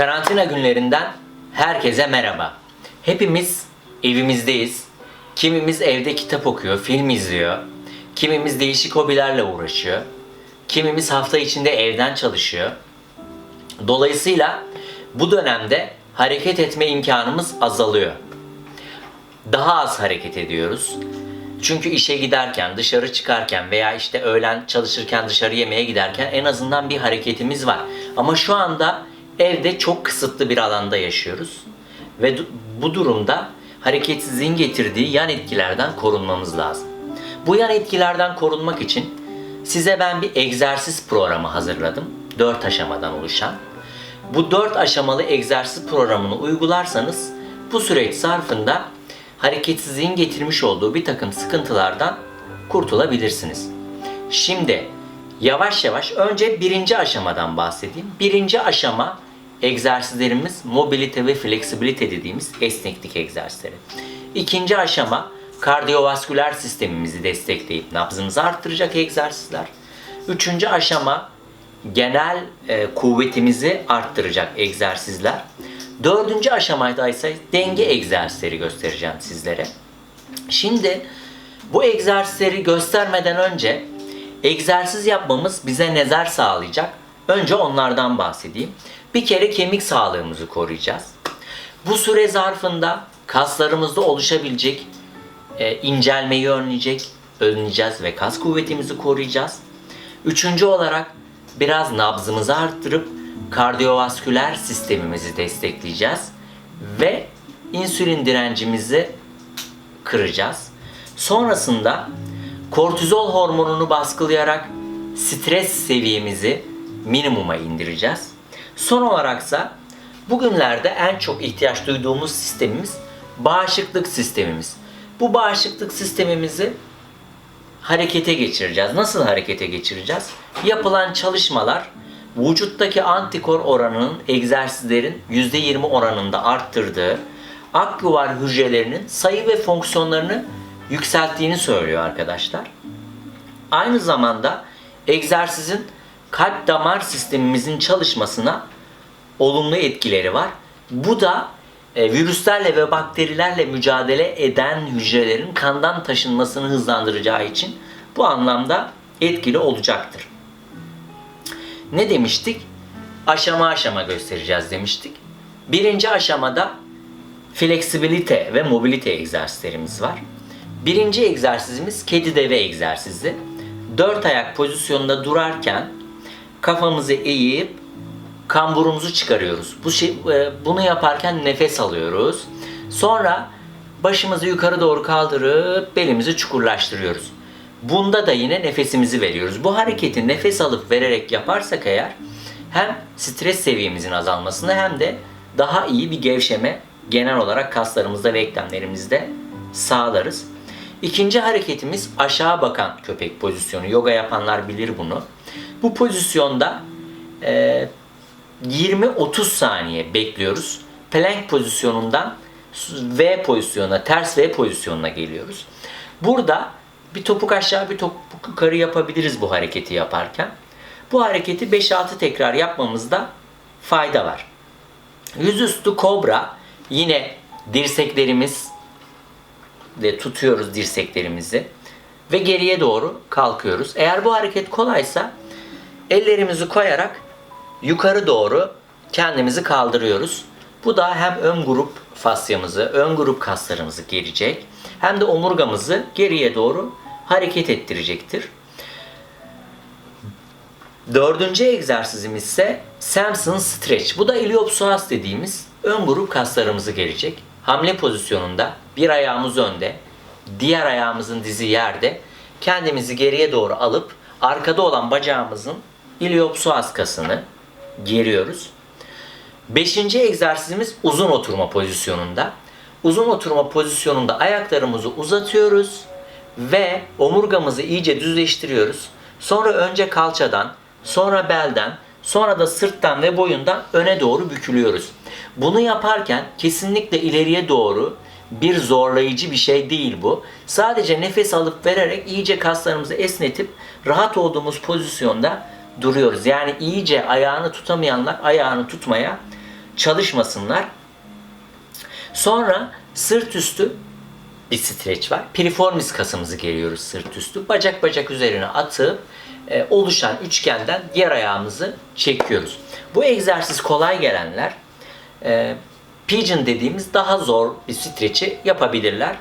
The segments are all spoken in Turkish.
Karantina günlerinden herkese merhaba. Hepimiz evimizdeyiz. Kimimiz evde kitap okuyor, film izliyor. Kimimiz değişik hobilerle uğraşıyor. Kimimiz hafta içinde evden çalışıyor. Dolayısıyla bu dönemde hareket etme imkanımız azalıyor. Daha az hareket ediyoruz. Çünkü işe giderken, dışarı çıkarken veya işte öğlen çalışırken dışarı yemeğe giderken en azından bir hareketimiz var. Ama şu anda evde çok kısıtlı bir alanda yaşıyoruz. Ve bu durumda hareketsizliğin getirdiği yan etkilerden korunmamız lazım. Bu yan etkilerden korunmak için size ben bir egzersiz programı hazırladım. 4 aşamadan oluşan. Bu 4 aşamalı egzersiz programını uygularsanız bu süreç zarfında hareketsizliğin getirmiş olduğu bir takım sıkıntılardan kurtulabilirsiniz. Şimdi yavaş yavaş önce birinci aşamadan bahsedeyim. Birinci aşama egzersizlerimiz mobilite ve fleksibilite dediğimiz esneklik egzersizleri. İkinci aşama kardiyovasküler sistemimizi destekleyip nabzımızı arttıracak egzersizler. Üçüncü aşama genel e, kuvvetimizi arttıracak egzersizler. Dördüncü aşamada ise denge egzersizleri göstereceğim sizlere. Şimdi bu egzersizleri göstermeden önce egzersiz yapmamız bize neler sağlayacak? Önce onlardan bahsedeyim. Bir kere kemik sağlığımızı koruyacağız. Bu süre zarfında kaslarımızda oluşabilecek e, incelmeyi önleyecek, önleyeceğiz ve kas kuvvetimizi koruyacağız. Üçüncü olarak biraz nabzımızı arttırıp kardiyovasküler sistemimizi destekleyeceğiz ve insülin direncimizi kıracağız. Sonrasında kortizol hormonunu baskılayarak stres seviyemizi minimuma indireceğiz. Son olaraksa bugünlerde en çok ihtiyaç duyduğumuz sistemimiz bağışıklık sistemimiz. Bu bağışıklık sistemimizi harekete geçireceğiz. Nasıl harekete geçireceğiz? Yapılan çalışmalar vücuttaki antikor oranının egzersizlerin %20 oranında arttırdığı, akgüvar hücrelerinin sayı ve fonksiyonlarını yükselttiğini söylüyor arkadaşlar. Aynı zamanda egzersizin kalp damar sistemimizin çalışmasına olumlu etkileri var. Bu da e, virüslerle ve bakterilerle mücadele eden hücrelerin kandan taşınmasını hızlandıracağı için bu anlamda etkili olacaktır. Ne demiştik? Aşama aşama göstereceğiz demiştik. Birinci aşamada fleksibilite ve mobilite egzersizlerimiz var. Birinci egzersizimiz kedi deve egzersizi. Dört ayak pozisyonunda durarken kafamızı eğip kamburumuzu çıkarıyoruz. Bu şey, e, bunu yaparken nefes alıyoruz. Sonra başımızı yukarı doğru kaldırıp belimizi çukurlaştırıyoruz. Bunda da yine nefesimizi veriyoruz. Bu hareketi nefes alıp vererek yaparsak eğer hem stres seviyemizin azalmasını hem de daha iyi bir gevşeme genel olarak kaslarımızda ve eklemlerimizde sağlarız. İkinci hareketimiz aşağı bakan köpek pozisyonu. Yoga yapanlar bilir bunu. Bu pozisyonda e, 20-30 saniye bekliyoruz. Plank pozisyonundan V pozisyonuna, ters V pozisyonuna geliyoruz. Burada bir topuk aşağı bir topuk yukarı yapabiliriz bu hareketi yaparken. Bu hareketi 5-6 tekrar yapmamızda fayda var. Yüzüstü kobra yine dirseklerimiz de tutuyoruz dirseklerimizi ve geriye doğru kalkıyoruz. Eğer bu hareket kolaysa ellerimizi koyarak yukarı doğru kendimizi kaldırıyoruz. Bu da hem ön grup fasyamızı, ön grup kaslarımızı gerecek hem de omurgamızı geriye doğru hareket ettirecektir. Dördüncü egzersizimiz ise Samson Stretch. Bu da iliopsoas dediğimiz ön grup kaslarımızı gelecek. Hamle pozisyonunda bir ayağımız önde, diğer ayağımızın dizi yerde. Kendimizi geriye doğru alıp arkada olan bacağımızın iliopsoas kasını geriyoruz. Beşinci egzersizimiz uzun oturma pozisyonunda. Uzun oturma pozisyonunda ayaklarımızı uzatıyoruz ve omurgamızı iyice düzleştiriyoruz. Sonra önce kalçadan, sonra belden, sonra da sırttan ve boyundan öne doğru bükülüyoruz. Bunu yaparken kesinlikle ileriye doğru bir zorlayıcı bir şey değil bu. Sadece nefes alıp vererek iyice kaslarımızı esnetip rahat olduğumuz pozisyonda duruyoruz. Yani iyice ayağını tutamayanlar ayağını tutmaya çalışmasınlar. Sonra sırt üstü bir streç var. Piriformis kasımızı geriyoruz sırt üstü. Bacak bacak üzerine atıp e, oluşan üçgenden diğer ayağımızı çekiyoruz. Bu egzersiz kolay gelenler e, pigeon dediğimiz daha zor bir streçi yapabilirler.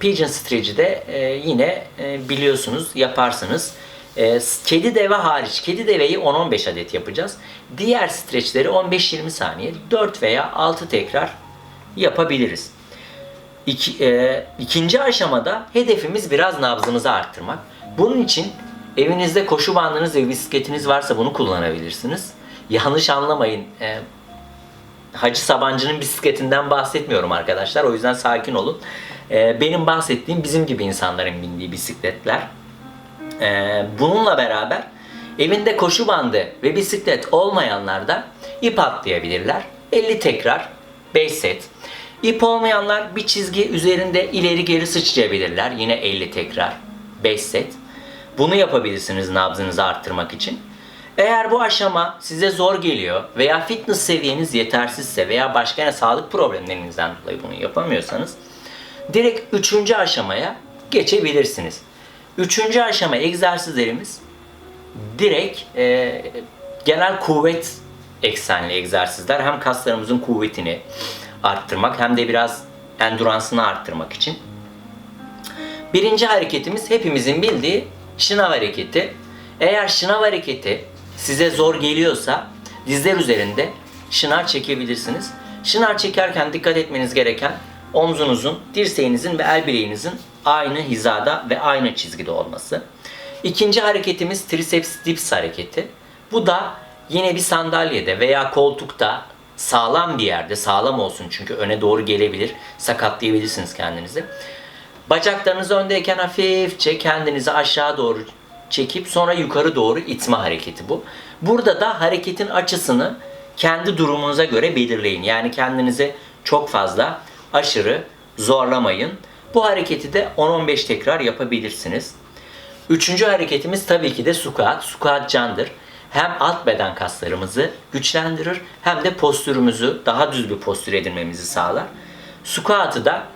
Pigeon streç'i de e, yine e, biliyorsunuz yaparsınız. E, kedi deve hariç, kedi deveyi 10-15 adet yapacağız. Diğer streçleri 15-20 saniye 4 veya 6 tekrar yapabiliriz. İki, e, ikinci aşamada hedefimiz biraz nabzımızı arttırmak. Bunun için evinizde koşu bandınız ve bisikletiniz varsa bunu kullanabilirsiniz. Yanlış anlamayın. E, Hacı Sabancı'nın bisikletinden bahsetmiyorum arkadaşlar. O yüzden sakin olun. E, benim bahsettiğim bizim gibi insanların bindiği bisikletler. E, bununla beraber evinde koşu bandı ve bisiklet olmayanlar da ip atlayabilirler. 50 tekrar 5 set. İp olmayanlar bir çizgi üzerinde ileri geri sıçrayabilirler. Yine 50 tekrar 5 set. Bunu yapabilirsiniz nabzınızı arttırmak için. Eğer bu aşama size zor geliyor veya fitness seviyeniz yetersizse veya başka ne sağlık problemlerinizden dolayı bunu yapamıyorsanız direkt üçüncü aşamaya geçebilirsiniz. Üçüncü aşama egzersizlerimiz direkt e, genel kuvvet eksenli egzersizler. Hem kaslarımızın kuvvetini arttırmak hem de biraz enduransını arttırmak için. Birinci hareketimiz hepimizin bildiği şınav hareketi. Eğer şınav hareketi size zor geliyorsa dizler üzerinde şınav çekebilirsiniz. Şınav çekerken dikkat etmeniz gereken omzunuzun, dirseğinizin ve el bileğinizin aynı hizada ve aynı çizgide olması. İkinci hareketimiz triceps dips hareketi. Bu da yine bir sandalyede veya koltukta sağlam bir yerde, sağlam olsun çünkü öne doğru gelebilir, sakatlayabilirsiniz kendinizi. Bacaklarınız öndeyken hafifçe kendinizi aşağı doğru çekip sonra yukarı doğru itme hareketi bu. Burada da hareketin açısını kendi durumunuza göre belirleyin. Yani kendinizi çok fazla aşırı zorlamayın. Bu hareketi de 10-15 tekrar yapabilirsiniz. Üçüncü hareketimiz tabii ki de squat. Squat candır. Hem alt beden kaslarımızı güçlendirir hem de postürümüzü daha düz bir postür edinmemizi sağlar. Squat'ı da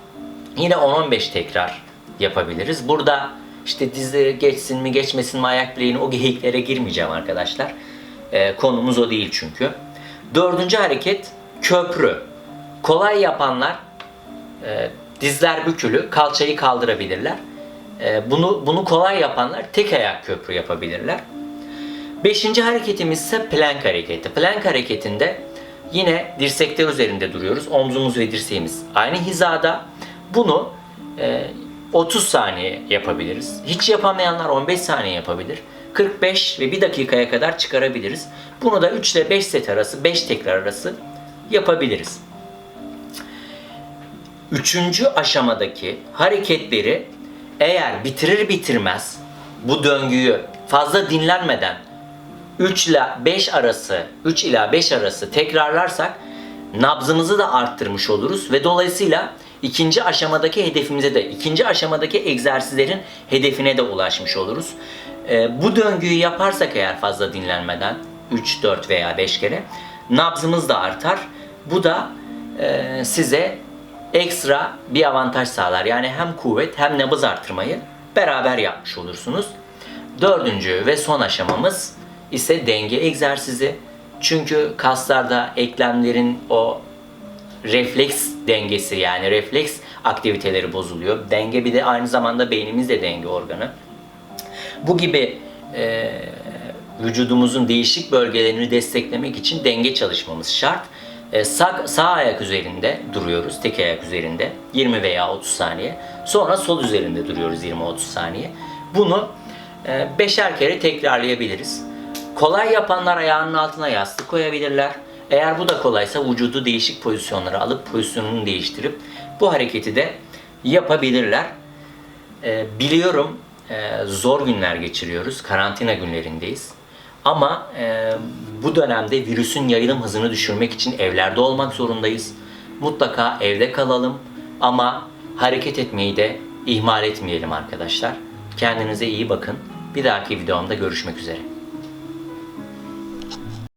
yine 10-15 tekrar yapabiliriz. Burada işte dizleri geçsin mi geçmesin mi ayak bileğini o geyiklere girmeyeceğim arkadaşlar. Ee, konumuz o değil çünkü. Dördüncü hareket köprü. Kolay yapanlar e, dizler bükülü kalçayı kaldırabilirler. E, bunu bunu kolay yapanlar tek ayak köprü yapabilirler. Beşinci hareketimiz ise plank hareketi. Plank hareketinde yine dirsekler üzerinde duruyoruz. Omzumuz ve dirseğimiz aynı hizada. Bunu e, 30 saniye yapabiliriz. Hiç yapamayanlar 15 saniye yapabilir. 45 ve 1 dakikaya kadar çıkarabiliriz. Bunu da 3 ile 5 set arası, 5 tekrar arası yapabiliriz. Üçüncü aşamadaki hareketleri eğer bitirir bitirmez bu döngüyü fazla dinlenmeden 3 ile 5 arası, 3 ila 5 arası tekrarlarsak nabzımızı da arttırmış oluruz ve dolayısıyla ikinci aşamadaki hedefimize de, ikinci aşamadaki egzersizlerin hedefine de ulaşmış oluruz. Ee, bu döngüyü yaparsak eğer fazla dinlenmeden 3, 4 veya 5 kere nabzımız da artar. Bu da e, size ekstra bir avantaj sağlar. Yani hem kuvvet hem nabız arttırmayı beraber yapmış olursunuz. Dördüncü ve son aşamamız ise denge egzersizi. Çünkü kaslarda eklemlerin o refleks dengesi yani refleks aktiviteleri bozuluyor. Denge bir de aynı zamanda beynimiz de denge organı. Bu gibi e, vücudumuzun değişik bölgelerini desteklemek için denge çalışmamız şart. E, sağ, sağ ayak üzerinde duruyoruz, tek ayak üzerinde 20 veya 30 saniye. Sonra sol üzerinde duruyoruz 20-30 saniye. Bunu e, beşer kere tekrarlayabiliriz. Kolay yapanlar ayağının altına yastık koyabilirler. Eğer bu da kolaysa vücudu değişik pozisyonlara alıp pozisyonunu değiştirip bu hareketi de yapabilirler. E, biliyorum e, zor günler geçiriyoruz. Karantina günlerindeyiz. Ama e, bu dönemde virüsün yayılım hızını düşürmek için evlerde olmak zorundayız. Mutlaka evde kalalım ama hareket etmeyi de ihmal etmeyelim arkadaşlar. Kendinize iyi bakın. Bir dahaki videomda görüşmek üzere.